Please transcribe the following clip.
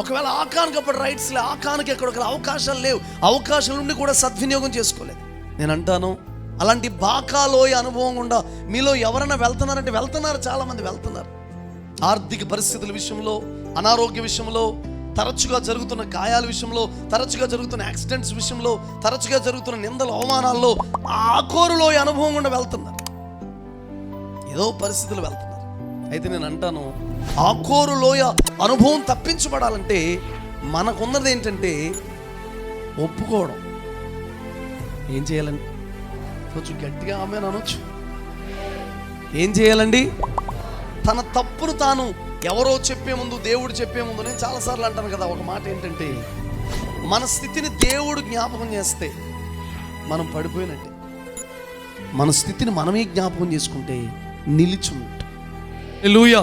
ఒకవేళ ఆకానికి అప్పుడు రైట్స్ లే ఆకానికి ఎక్కడ అవకాశాలు లేవు అవకాశం నుండి కూడా సద్వినియోగం చేసుకోలేదు. నేను అంటాను అలాంటి బాకాలోయ అనుభవం గుండా మీలో ఎవరైనా వెళ్తున్నారంటే వెళ్తున్నారు చాలామంది వెళ్తున్నారు. ఆర్థిక పరిస్థితుల విషయంలో అనారోగ్య విషయంలో తరచుగా జరుగుతున్న గాయాల విషయంలో తరచుగా జరుగుతున్న యాక్సిడెంట్స్ విషయంలో తరచుగా జరుగుతున్న నిందల అవమానాల్లో ఆకోరులో అనుభవం గుండా వెళ్తున్నారు. ఏదో పరిస్థితులు వెళ్తున్నారు అయితే నేను అంటాను ఆకోరు లోయ అనుభవం తప్పించబడాలంటే మనకున్నది ఏంటంటే ఒప్పుకోవడం. ఏం చేయాలండి? కొంచెం గట్టిగా ఆమె అనొచ్చు. ఏం చేయాలండి? తన తప్పును తాను ఎవరో చెప్పే ముందు దేవుడు చెప్పే ముందు నేను చాలాసార్లు అంటాను కదా ఒక మాట ఏంటంటే మన స్థితిని దేవుడు జ్ఞాపకం చేస్తే మనం పడిపోయినట్టే. మన స్థితిని మనమే జ్ఞాపకం చేసుకుంటే నిలిచుంది ఉంటాం లూయా